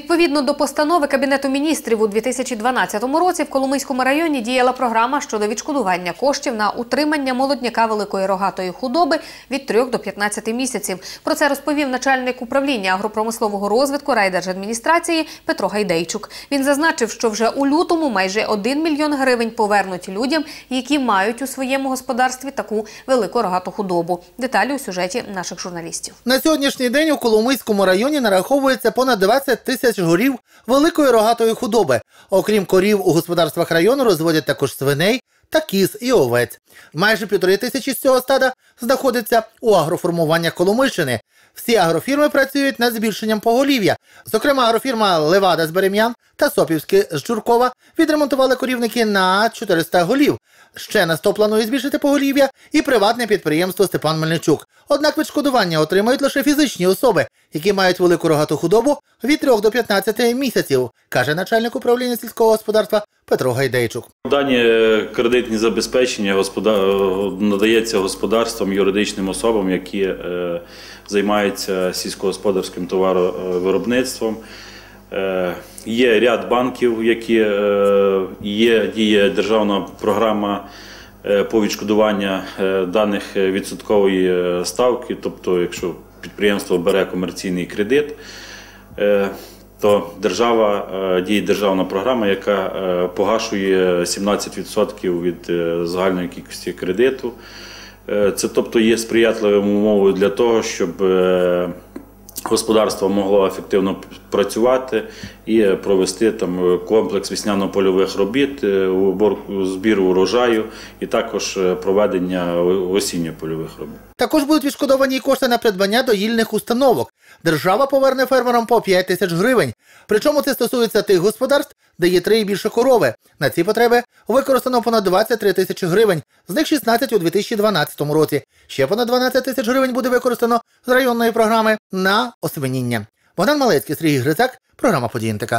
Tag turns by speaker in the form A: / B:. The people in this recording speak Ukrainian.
A: Відповідно до постанови Кабінету міністрів у 2012 році в Коломийському районі діяла програма щодо відшкодування коштів на утримання молодняка великої рогатої худоби від 3 до 15 місяців. Про це розповів начальник управління агропромислового розвитку райдержадміністрації Петро Гайдейчук. Він зазначив, що вже у лютому майже 1 мільйон гривень повернуть людям, які мають у своєму господарстві таку велику рогату худобу. Деталі у сюжеті наших журналістів.
B: На сьогоднішній день у Коломийському районі нараховується понад 20 тисяч голів великої рогатої худоби. Окрім корів, у господарствах району розводять також свиней та кіз і овець. Майже півтори тисячі з цього стада знаходиться у агроформуваннях Коломийщини. Всі агрофірми працюють над збільшенням поголів'я. Зокрема, агрофірма Левада з Берем'ян та Сопівське з Чуркова відремонтували корівники на 400 голів. Ще на 100 планує збільшити поголів'я і приватне підприємство Степан Мельничук. Однак відшкодування отримають лише фізичні особи, які мають велику рогату худобу від 3 до 15 місяців, каже начальник управління сільського господарства Петро Гайдейчук.
C: Дані е, кредитні забезпечення господа- е, надається господарствам, юридичним особам, які е, займаються сільськогосподарським товаровиробництвом. Є ряд банків, які є діє державна програма по відшкодування даних відсоткової ставки. Тобто, якщо підприємство бере комерційний кредит, то держава е, діє державна програма, яка е, погашує 17% від е, загальної кількості кредиту. Це тобто є сприятливою умовою для того, щоб господарство могло ефективно працювати і е, провести там е, комплекс весняно-польових робіт, е, уборку збіру урожаю і також проведення осінньо-польових робіт.
B: Також будуть відшкодовані й кошти на придбання доїльних установок. Держава поверне фермерам по 5 тисяч гривень. Причому це стосується тих господарств, де є три і більше корови. На ці потреби використано понад 23 тисячі гривень, з них 16 у 2012 році. Ще понад 12 тисяч гривень буде використано з районної програми на освиніння. Богдан Малецький, Сергій Грицак, програма «Події НТК».